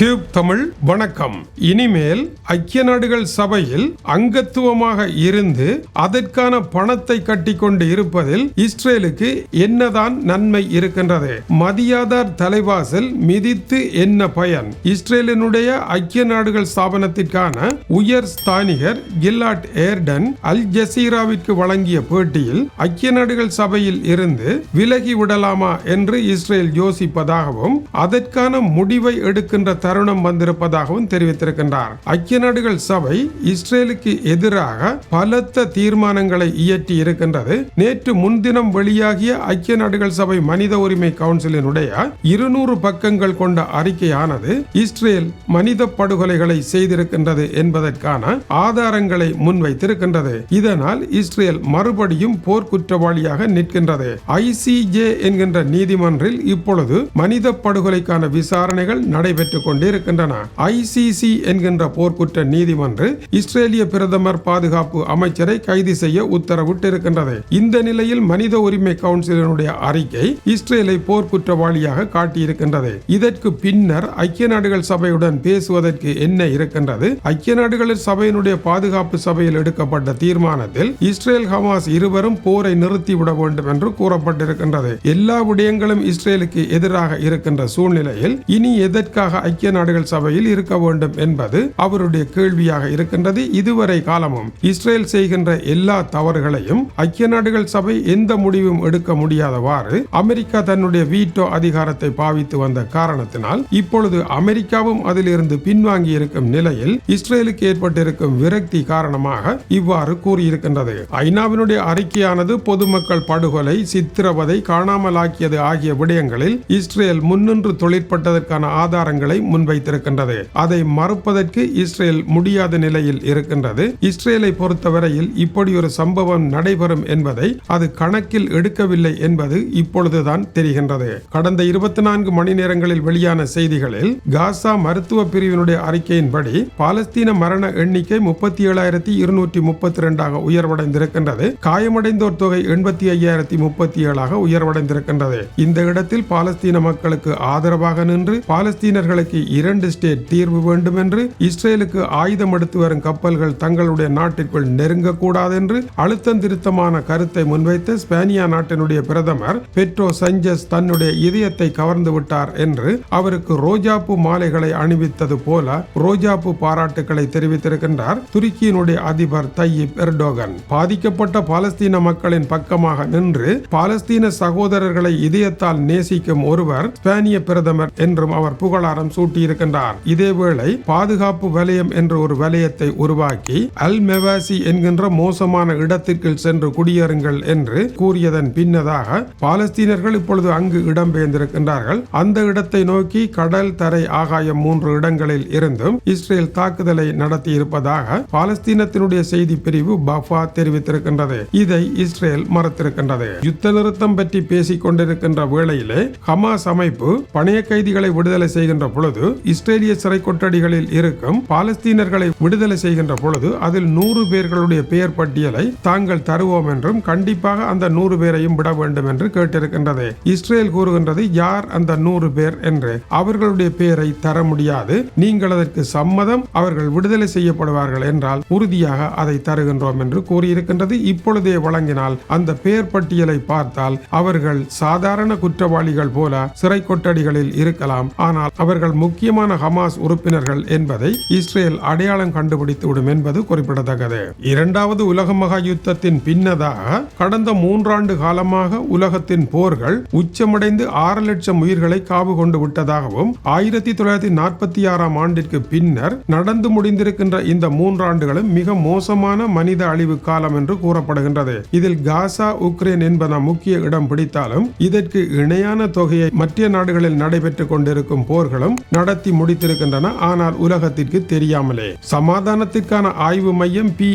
Tube Tamil வணக்கம். இனிமேல் ஐக்கிய நாடுகள் சபையில் அங்கத்துவமாக இருந்து அதற்கான பணத்தை கட்டிக்கொண்டு இருப்பதில் இஸ்ரேலுக்கு என்னதான் நன்மை இருக்கின்றது? மதியாதார் தலைவாசல் மிதித்து என்ன பயன்? இஸ்ரேலினுடைய ஐக்கிய நாடுகள் ஸ்தாபனத்திற்கான உயர் ஸ்தானிகர் கில்லாட் ஏர்டன் அல் ஜசீராவிற்கு வழங்கிய பேட்டியில் ஐக்கிய நாடுகள் சபையில் இருந்து விலகி விடலாமா என்று இஸ்ரேல் யோசிப்பதாகவும் அதற்கான முடிவை எடுக்கின்ற தருணம் வந்திருப்பதாகவும் தெரிவித்திருக்கின்றார். ஐக்கிய நாடுகள் சபை இஸ்ரேலுக்கு எதிராக பலத்த தீர்மானங்களை இயற்றி இருக்கின்றது. நேற்று முன்தினம் வெளியாகிய ஐக்கிய நாடுகள் சபை மனித உரிமை கவுன்சிலினுடைய இருநூறு பக்கங்கள் கொண்ட அறிக்கையானது இஸ்ரேல் மனித படுகொலைகளை செய்திருக்கின்றது என்பதற்கான ஆதாரங்களை முன்வைத்திருக்கின்றது. இதனால் இஸ்ரேல் மறுபடியும் போர்க்குற்றவாளியாக நிற்கின்றது. ஐசிஜே என்கின்ற நீதிமன்றில் இப்பொழுது மனித படுகொலைக்கான விசாரணைகள் நடைபெற்றுக் கொண்டு கொண்டிருக்கின்றன. ஐசிசி என்கின்ற போர்க்குற்ற நீதிமன்று இஸ்ரேலிய பிரதமர் பாதுகாப்பு அமைச்சரை கைது செய்ய உத்தரவிட்டிருக்கின்றது. இந்த நிலையில் மனித உரிமை கவுன்சிலினுடைய அறிக்கை இஸ்ரேலை போர்க்குற்றவாளியாக காட்டியிருக்கின்றது. இதற்கு பின்னர் ஐக்கிய நாடுகள் சபையுடன் பேசுவதற்கு என்ன இருக்கின்றது? ஐக்கிய நாடுகள் சபையினுடைய பாதுகாப்பு சபையில் எடுக்கப்பட்ட தீர்மானத்தில் இஸ்ரேல் ஹமாஸ் இருவரும் போரை நிறுத்திவிட வேண்டும் என்று கூறப்பட்டிருக்கின்றது. எல்லா விடயங்களும் இஸ்ரேலுக்கு எதிராக இருக்கின்ற சூழ்நிலையில் இனி எதற்காக ஐக்கிய நாடுகள் சபையில் இருக்க வேண்டும் என்பது அவருடைய கேள்வியாக இருக்கின்றது. இதுவரை காலமும் இஸ்ரேல் செய்கின்ற எல்லா தவறுகளையும் ஐக்கிய நாடுகள் சபை எந்த முடிவும் எடுக்க முடியாதவாறு அமெரிக்கா தன்னுடைய வீட்டோ அதிகாரத்தை பாவித்து வந்த காரணத்தினால் இப்பொழுது அமெரிக்காவும் அதிலிருந்து பின்வாங்கி இருக்கும் நிலையில் இஸ்ரேலுக்கு ஏற்பட்டிருக்கும் விரக்தி காரணமாக இவ்வாறு கூறியிருக்கின்றது. ஐநாவினுடைய அறிக்கையானது பொதுமக்கள் படுகொலை சித்திரவதை காணாமலாக்கியது ஆகிய விடயங்களில் இஸ்ரேல் முன்னின்று தொழிற்பட்டதற்கான ஆதாரங்களை முன்வைத்திருக்கின்றது. அதை மறுப்பதற்கு இஸ்ரேல் முடியாத நிலையில் இருக்கின்றது. இஸ்ரேலை பொறுத்தவரையில் இப்படி ஒரு சம்பவம் நடைபெறும் என்பதை அது கணக்கில் எடுக்கவில்லை என்பது இப்பொழுதுதான் தெரிகின்றது. கடந்த இருபத்தி நான்கு மணி நேரங்களில் வெளியான செய்திகளில் காசா மருத்துவ பிரிவினுடைய அறிக்கையின்படி பாலஸ்தீன மரண எண்ணிக்கை முப்பத்தி ஏழாயிரத்தி இருநூற்றி முப்பத்தி ரெண்டாக உயர்வடைந்திருக்கின்றது. காயமடைந்தோர் தொகை எண்பத்தி ஐயாயிரத்தி முப்பத்தி ஏழாக உயர்வடைந்திருக்கின்றது. இந்த இடத்தில் பாலஸ்தீன மக்களுக்கு ஆதரவாக நின்று பாலஸ்தீனர்களுக்கு இரண்டு ஸ்டேட் தீர்வு வேண்டும் என்று இஸ்ரேலுக்கு ஆயுதம் எடுத்து வரும் கப்பல்கள் தங்களுடைய நாட்டிற்குள் நெருங்கக்கூடாது என்று அழுத்தம் திருத்தமான கருத்தை முன்வைத்து ஸ்பேனியா நாட்டினுடைய பிரதமர் பெட்ரோ சஞ்சஸ் தன்னுடைய இதயத்தை கவர்ந்து விட்டார் என்று அவருக்கு ரோஜாப்பு மாலைகளை அணிவித்தது போல ரோஜாப்பு பாராட்டுக்களை தெரிவித்திருக்கின்றார் துருக்கியினுடைய அதிபர் தையிப் எர்டோகன். பாதிக்கப்பட்ட பாலஸ்தீன மக்களின் பக்கமாக நின்று பாலஸ்தீன சகோதரர்களை இதயத்தால் நேசிக்கும் ஒருவர் ஸ்பேனிய பிரதமர் என்றும் அவர் புகழாரம் கூட்டியிருக்கின்றார். இதேவேளை பாதுகாப்பு வலயம் என்ற ஒரு வலயத்தை உருவாக்கி அல் மெவாசி என்கின்ற மோசமான இடத்திற்கு சென்று குடியேறுங்கள் என்று கூறியதன் பின்னதாக பாலஸ்தீனர்கள் இப்பொழுது அங்கு இடம்பெயர்ந்திருக்கின்றார்கள். அந்த இடத்தை நோக்கி கடல் தரை ஆகாயம் மூன்று இடங்களில் இருந்தும் இஸ்ரேல் தாக்குதலை நடத்தி இருப்பதாக பாலஸ்தீனத்தினுடைய செய்தி பிரிவு பஃபா தெரிவித்திருக்கின்றது. இதை இஸ்ரேல் மறுத்திருக்கின்றது. யுத்த நிறுத்தம் பற்றி பேசிக் கொண்டிருக்கின்ற வேளையிலே ஹமாஸ் அமைப்பு பணைய கைதிகளை விடுதலை செய்கின்ற பொழுது பொழுது இஸ்ரேலிய சிறை கொட்டடிகளில் இருக்கும் பாலஸ்தீனர்களை விடுதலை செய்கின்ற பொழுது அதில் நூறு பேர்களுடைய பெயர் பட்டியலை தாங்கள் தருவோம் என்றும் கண்டிப்பாக அந்த நூறு பேரையும் விட வேண்டும் என்று கேட்டிருக்கின்றது. இஸ்ரேல் கூறுகின்றது யார் அந்த நூறு பேர்? என்று. அவர்களுடைய பெயரை தர முடியாது. நீங்கள் அதற்கு சம்மதம் அவர்கள் விடுதலை செய்யப்படுவார்கள் என்றால் உறுதியாக அதை தருகின்றோம் என்று கூறியிருக்கின்றது. இப்பொழுதே வழங்கினால் அந்த பெயர் பட்டியலை பார்த்தால் அவர்கள் சாதாரண குற்றவாளிகள் போல சிறை கொட்டடிகளில் இருக்கலாம். ஆனால் அவர்கள் முக்கியமான ஹமாஸ் உறுப்பினர்கள் என்பதை இஸ்ரேல் அடையாளம் கண்டுபிடித்துவிடும் என்பது குறிப்பிடத்தக்கது. இரண்டாவது உலக மகா யுத்தத்தின் பின்னதாக கடந்த மூன்றாண்டு காலமாக உலகத்தின் போர்கள் உச்சமடைந்து ஆறு லட்சம் உயிர்களை காவு கொண்டு விட்டதாகவும் ஆயிரத்தி தொள்ளாயிரத்தி நாற்பத்தி ஆறாம் ஆண்டிற்கு பின்னர் நடந்து முடிந்திருக்கின்ற இந்த மூன்றாண்டுகளும் மிக மோசமான மனித அழிவு காலம் என்று கூறப்படுகின்றது. இதில் காசா உக்ரைன் என்பன முக்கிய இடம் பிடித்தாலும் இதற்கு இணையான தொகையை மற்ற நாடுகளில் நடைபெற்றுக் கொண்டிருக்கும் போர்களும் நடத்தி முடித்திருக்கின்றன. ஆனால் உலகத்திற்கு தெரியாமலே. சமாதானத்திற்கான ஆய்வு மையம் பி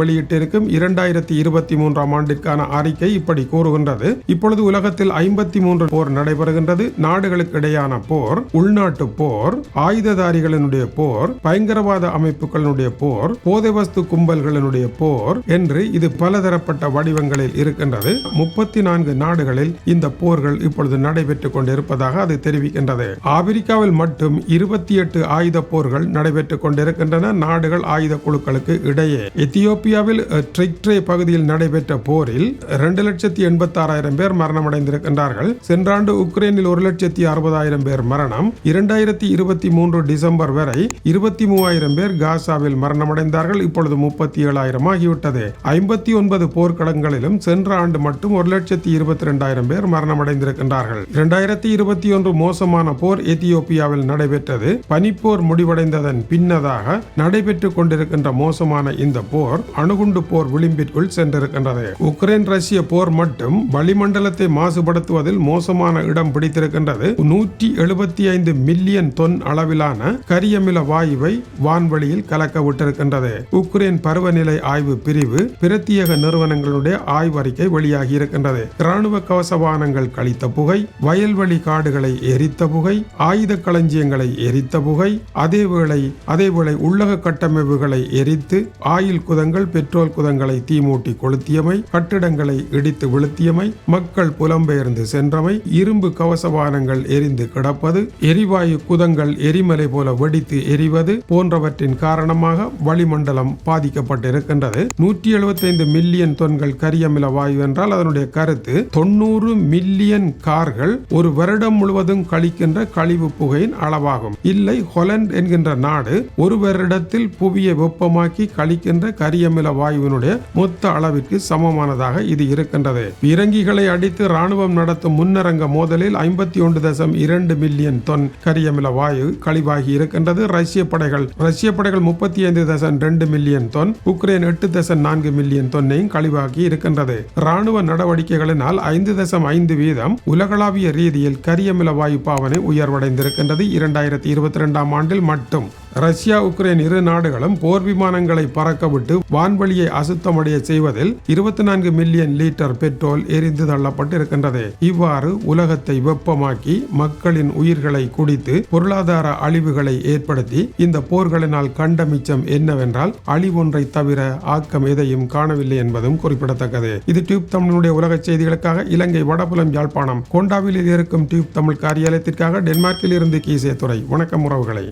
வெளியிட்டிருக்கும் இரண்டாயிரத்தி இருபத்தி மூன்றாம் ஆண்டிற்கான அறிக்கை இப்படி கூறுகின்றது. இப்பொழுது உலகத்தில் ஐம்பத்தி மூன்று போர் நடைபெறுகின்றது. நாடுகளுக்கு இடையான போர் உள்நாட்டு போர் ஆயுததாரிகளினுடைய போர் பயங்கரவாத அமைப்புகளினுடைய போர் போதை வஸ்து கும்பல்களினுடைய போர் என்று இது பலதரப்பட்ட வடிவங்களில் இருக்கின்றது. முப்பத்தி நான்கு நாடுகளில் இந்த போர்கள் இப்பொழுது நடைபெற்றுக் கொண்டிருப்பதாக அது தெரிவிக்கின்றது. ஆப்பிரிக்காவில் மட்டும் இருபத்தி எட்டு ஆயுத போர்கள் நடைபெற்றுக் கொண்டிருக்கின்றன. நாடுகள் ஆயுத குழுக்களுக்கு இடையே எத்தியோப்பியாவில் ட்ரிக்ட்ரே பகுதியில் நடைபெற்ற போரில் இரண்டு லட்சத்தி எண்பத்தாறாயிரம் பேர் மரணமடைந்திருக்கின்றார்கள். சென்ற ஆண்டு உக்ரைனில் ஒரு லட்சத்தி அறுபதாயிரம் பேர் மரணம். இரண்டாயிரத்தி இருபத்தி மூன்று டிசம்பர் வரை இருபத்தி மூவாயிரம் பேர் காசாவில் மரணமடைந்தார்கள். இப்பொழுது முப்பத்தி ஏழாயிரம் ஆகிவிட்டது. ஐம்பத்தி ஒன்பது போர்க்களங்களிலும் சென்ற ஆண்டு மட்டும் ஒரு லட்சத்தி இருபத்தி இரண்டாயிரம் பேர் மரணமடைந்திருக்கின்றார்கள். இரண்டாயிரத்தி இருபத்தி ஒன்று மோசமான போர் எத்தியோப்பியா எத்தியோப்பியாவில் நடைபெற்றது. பனிப்போர் முடிவடைந்ததன் பின்னதாக நடைபெற்றுக் கொண்டிருக்கின்ற மோசமான இந்த போர் அணுகுண்டு போர் விளிம்பிற்குள் சென்றிருக்கின்றது. உக்ரைன் ரஷ்ய போர் மட்டும் வளிமண்டலத்தை மாசுபடுத்துவதில் மோசமான இடம் பிடித்திருக்கின்றது. நூற்றி எழுபத்தி ஐந்து மில்லியன் தொன் அளவிலான கரியமில வாயுவை வான்வெளியில் கலக்க விட்டிருக்கின்றது. உக்ரைன் பருவநிலை ஆய்வு பிரிவு பிரத்யேக நிறுவனங்களுடைய ஆய்வறிக்கை வெளியாகி இருக்கின்றது இராணுவ கவச கவசவானங்கள் கழித்த புகை வயல்வெளி காடுகளை எரித்த புகை ஆயுத களஞ்சியங்களை எரித்த புகை அதேவேளை அதேவேளை உள்ளக கட்டமைப்புகளை எரித்து ஆயில் குதங்கள் பெட்ரோல் குதங்களை தீமூட்டி கொளுத்தியமை கட்டிடங்களை இடித்து விழுத்தியமை மக்கள் புலம்பெயர்ந்து சென்றமை இரும்பு கவசவானங்கள் எரிந்து கிடப்பது எரிவாயு குதங்கள் எரிமலை போல வெடித்து எரிவது போன்றவற்றின் காரணமாக வளிமண்டலம் பாதிக்கப்பட்டிருக்கின்றது. நூற்றி எழுபத்தைந்து மில்லியன் தொன்கள் கரியமில வாயு என்றால் அதனுடைய கருத்து தொண்ணூறு மில்லியன் கார்கள் ஒரு வருடம் முழுவதும் கழிக்கின்ற கழிவு புகை புகையின் அளவாகும். இல்லை ஹொலண்ட் என்கின்ற நாடு ஒரு வருடத்தில் புவியை வெப்பமாக்கி கழிக்கின்ற கரியமில வாயுவினுடைய மொத்த அளவிற்கு சமமானதாக இது இருக்கின்றது. இறங்கிகளை அடித்து ராணுவம் நடத்தும் முன்னரங்க மோதலில் ஐம்பத்தி ஒன்று தசம் இரண்டு மில்லியன் தொன் கரியமில வாயு கழிவாகி இருக்கின்றது. ரஷ்ய படைகள் ரஷ்ய படைகள் முப்பத்தி ஐந்து தசம் ரெண்டு மில்லியன் தொன் உக்ரைன் எட்டு தசம் நான்கு மில்லியன் தொன்னையும் கழிவாகி இருக்கின்றது. ராணுவ நடவடிக்கைகளினால் ஐந்து தசம் ஐந்து வீதம் உலகளாவிய ரீதியில் கரியமில வாயு பாவனை உயர்வடைந்திருக்கின்றது. இரண்டாயிரத்தி இருபத்தி ரெண்டாம் ஆண்டில் மட்டும். ரஷ்யா உக்ரைன் இரு நாடுகளும் போர் விமானங்களை பறக்கவிட்டு வான்வெளியை அசுத்தமடைய செய்வதில் இருபத்தி நான்கு மில்லியன் லிட்டர் பெட்ரோல் எரிந்து தள்ளப்பட்டிருக்கின்றது. இவ்வாறு உலகத்தை வெப்பமாக்கி மக்களின் உயிர்களை குடித்து பொருளாதார அழிவுகளை ஏற்படுத்தி இந்த போர்களினால் கண்ட மிச்சம் என்னவென்றால் அழிவொன்றை தவிர ஆக்கம் எதையும் காணவில்லை என்பதும் குறிப்பிடத்தக்கது. இது டியூப் தமிழுடைய உலக செய்திகளுக்காக இலங்கை வடபுலம் யாழ்ப்பாணம் கொண்டாவில் இருக்கும் டியூப் தமிழ் காரியாலயத்திற்காக டென்மார்க்கில் இருந்து கீசே துறை வணக்கம் உறவுகளை.